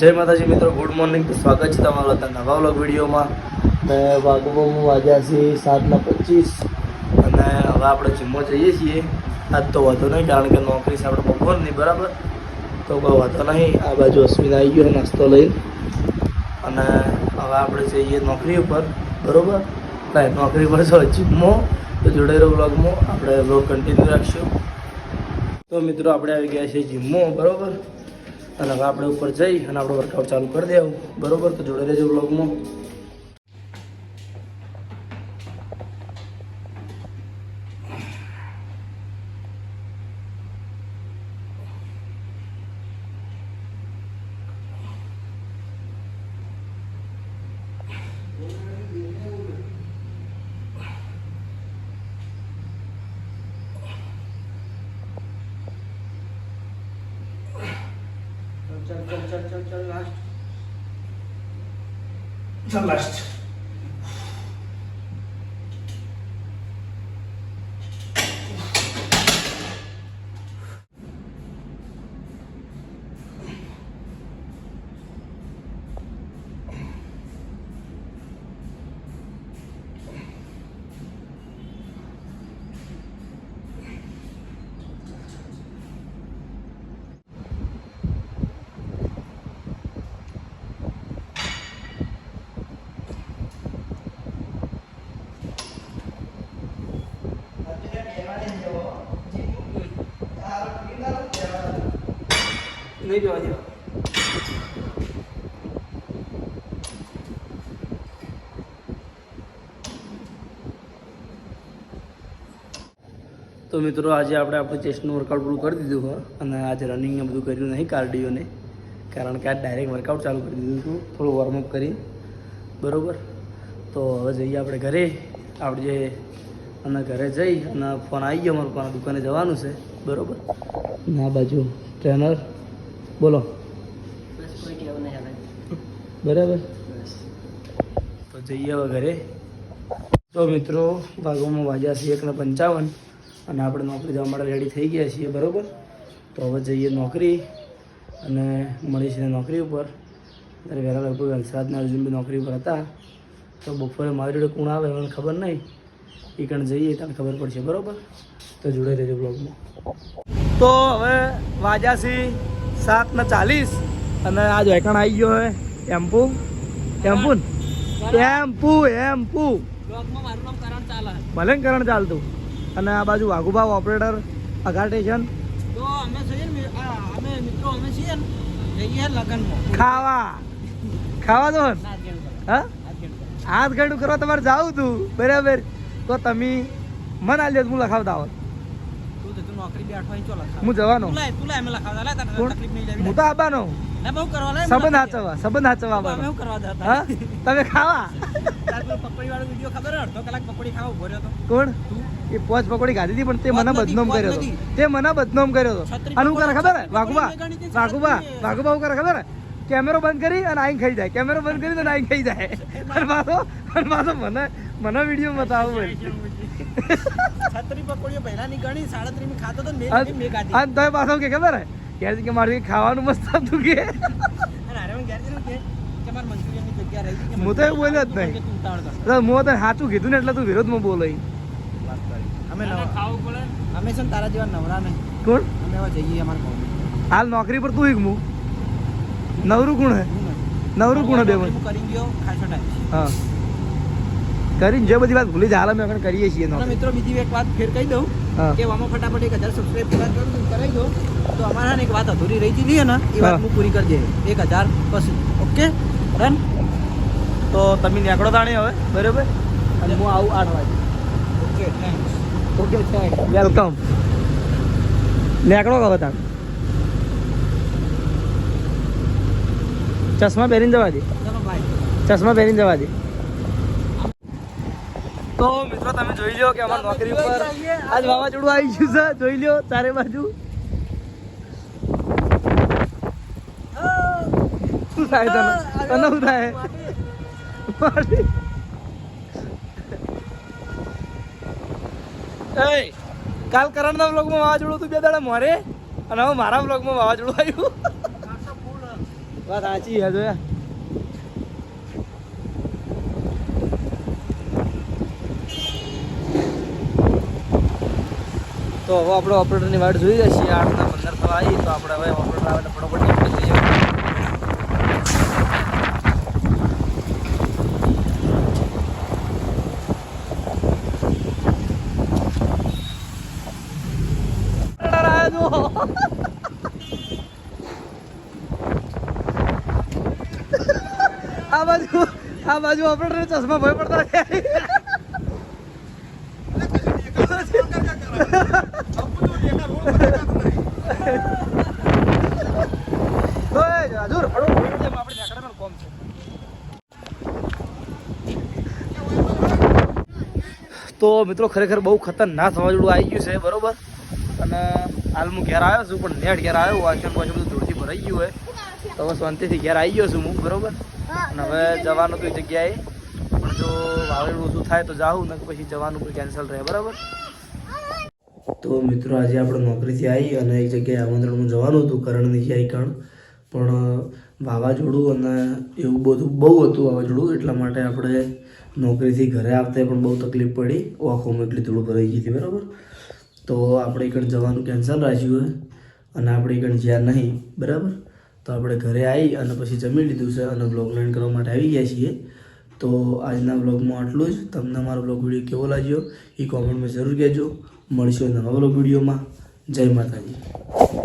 જય માતાજી મિત્રો ગુડ મોર્નિંગ સ્વાગત છે તમારા નવા વ્લોગ વિડીયોમાં. ને વાગોમાં વાગ્યા છે સાતના પચીસ. અને હવે આપણે જીમો જઈએ છીએ. આજ તો વાંધો નહીં, કારણ કે નોકરી છે આપણે બપોરની બરાબર? તો કોઈ વાંધો નહીં, આ બાજુ અશ્વિન આવી ગયો નાસ્તો લઈને. અને હવે આપણે જઈએ નોકરી ઉપર, બરાબર? ના નોકરી પર છો જીમો તો જોડે રહો વ્લોગમાં. આપણે વ્લોગ કન્ટિન્યુ રાખશું. તો મિત્રો, આપણે આવી ગયા છીએ જીમો બરોબર? અને હવે આપણે ઉપર જઈ અને આપણો વર્કઆઉટ ચાલુ કરી દેવું. બરોબર? તો જોડે રહેજો બ્લોગમાં ચલ ચલ ચલ ચલ ચલ લાસ્ટ નહીં જવા દેવા. તો મિત્રો, આજે આપણે આપણું ચેસ્ટનું વર્કઆઉટ પૂરું કરી દીધું હોય અને આજે રનિંગ એ બધું કર્યું નહીં કાર્ડિયોને કારણ કે આ ડાયરેક્ટ વર્કઆઉટ ચાલુ કરી દીધું હતું. થોડું વોર્મઅપ કરી. બરોબર? તો હવે જઈએ આપણે ઘરે. આપણે જે અને ઘરે જઈ અને ફોન આવી ગયો અમારો પણ દુકાને જવાનું છે. બરોબર? ના બાજુ ટ્રેનર બોલો. બરાબર. તો જઈએ વગેરે તો મિત્રો ભાગોમાં વાજ્યા છે એકને પંચાવન અને આપણે નોકરી જવા માટે રેડી થઈ ગયા છીએ બરાબર? તો હવે જઈએ નોકરી અને મળીશું નોકરી ઉપર. ત્યારે વહેલા લોકો અર્જુન બી નોકરી ઉપર હતા. તો બપોરે મારી જોડે કોણ આવે મને ખબર નહીં. એ કણ જઈએ તને ખબર પડશે બરાબર? તો જોડે રહેજો બ્લોગમાં તો હવે વાગ્યા છે સાત ને ચાલીસ. અને આ વેકણ આવી ગયો હે ટેમ્પુ. ટેમ્પુ ટેમ્પુ ચાલે ભલે કરણ ચાલતું. અને આ બાજુ વાઘુભાવ ઓપરેટર અઘા સ્ટેશન. તો અમે છીએ ને અમે મિત્રો અમે છીએ ને ખાવા. ખાવા દો હા હાથ ઘડું કરવા તમારે જાવ તું. બરાબર. તો તમે મન આલ્યો હું લખાવતા હોત તું નોકરી બેઠો અહીં ચો લખા હું જવાનો. તું લાય તું લાય અમે લખાવતા લે તને તકલીફ નહીં લેવી હું તો આવવાનો ના બહુ કરવા લાય સંબંધ હાચવા સંબંધ હાચવા અમે આવવાનો કરવા જતા હા? તમે ખાવા? તાર પકોડી વાળો વીડિયો ખબર અડધો કલાક પકોડી ખાવા ઊભો રહ્યો તો. કોણ? એ પોચ પકોડી ખાધી હતી પણ તે મને બદનામ કર્યો હતો. તે મને બદનામ કર્યો હતો. અને હું કરે ખબર વાઘુબા વાઘુબા વાઘુબા હું કરે ખબર કેમેરો બંધ કરી અને આઈ ખાઈ જાય. કેમેરો બંધ કરી અને આઈ ખાઈ જાય. અને અને મને મને વીડિયો બતાવો છત્રી પકોડીઓ પહેલાની ગણી સાડત્રીસ ખાતો તો મેં મેં ખાધી અને તોય પાછો કે ખબર હે? કે કે મારે ખાવાનું મસ્ત હતું કે? અને હારે મને ઘેર કે? કે મારે મંચુરિયનની જગ્યા રહી ગઈ હું તો એવું બોલ્યો જ નહીં. કે તું ઉતાવળ કર. તો હું તને સાચું કીધું ને એટલે તું વિરોધમાં બોલો. ઈ. અમે નવ- અમે છે ને તારા જેવા નવરા નહીં. કોણ? અમે હવે જઈએ અમારા હાલ નોકરી પર તું હું નવરું કોણ હે? નવરું કોણ હે બે કરી ગયો ખાસો ટાઈમ હા. કરીને જે બધી વાત ભૂલી જાય હાલ અમે આગળ કરીએ છીએ મિત્રો બીજી એક વાત ફેર કહી દઉં કે આમાં ફટાફટ એક હજાર સબસ્ક્રાઈબ કરાવી દો. તો અમારા એક વાત અધૂરી રહી ગઈ ને એ વાત હું. પૂરી કરી દે એક હજાર પછી. ઓકે? ડન તો તમે નીકળો તાણી હવે બરાબર? અને હું આવું આઠ વાગે. Okay thanks okay thank welcome નીકળો હવે તાણ. ચશ્મા પહેરીને જવા દે. ચલો બાય ચશ્મા પહેરીને જવા દે. તો મિત્રો તમે જોઈ લો કે અમારી નોકરી ઉપર આજ વાવાઝોડું આવી ગયું છે. જોઈ લો ચારે બાજુ. શું થાય તને? તને શું થાય? કાલ કરણના બ્લોગમાં વાવાઝોડું હતું, બે દાડા મોરે. અને હવે મારા બ્લોગમાં વાવાઝોડું આવ્યું. વાત સાચી હે જોયા. તો હવે આપણે ઓપરેટરની વાટ જોઈ રહ્યા છીએ. આઠના પંદર તો આવી, તો આપણે હવે ઓપરેટર આવે એટલે ફટોફટ. આ બાજુ આ બાજુ ઓપરેટર ચશ્મા ભય પડતા રહ્યા. ઓય, હજુર, હળો, હળો, જેમ આપણે ઝાકડામાં કોમ છે. તો મિત્રો ખરેખર બહુ ખતરનાક વાવાઝોડું આવી ગયું છે, બરોબર? અને હાલ હું ઘેર આવ્યો છું, પણ નેટ ઘેર આવ્યો, વાંચન પાછું બધું ધૂળથી ભરાઈ ગયું હોય. તો હવે શાંતિથી ઘેર આવી ગયો છું હું, બરોબર? અને હવે જવાનું તો જગ્યાએ. પણ જો વાવાઝોડું ઓછું થાય તો જાઉં ને પછી જવાનું કોઈ કેન્સલ રહે, બરાબર? તો મિત્રો આજે આપણે નોકરીથી આવી અને એક જગ્યાએ આમંત્રણમાં જવાનું હતું, કરણની જઈ કણ. પણ વાવાઝોડું અને એવું બધું બહુ હતું વાવાઝોડું, એટલા માટે આપણે નોકરીથી ઘરે આવતા પણ બહુ તકલીફ પડી. ઓખોમાં એટલી ધૂળ ભરાઈ ગઈ હતી, બરાબર? તો આપણે એકણ જવાનું કેન્સલ રાખ્યું હોય અને આપણે એકણ જ્યાં નહીં, બરાબર? તો આપણે ઘરે આવી અને પછી જમી લીધું છે અને બ્લોગ લાઈન કરવા માટે આવી ગયા છીએ. તો આજના બ્લોગમાં આટલું જ. તમને મારો બ્લોગ વીડિયો કેવો લાગ્યો એ કોમેન્ટમાં જરૂર કહેજો. મળીશું નવા બ્લોગ વિડીયોમાં જય માતાજી.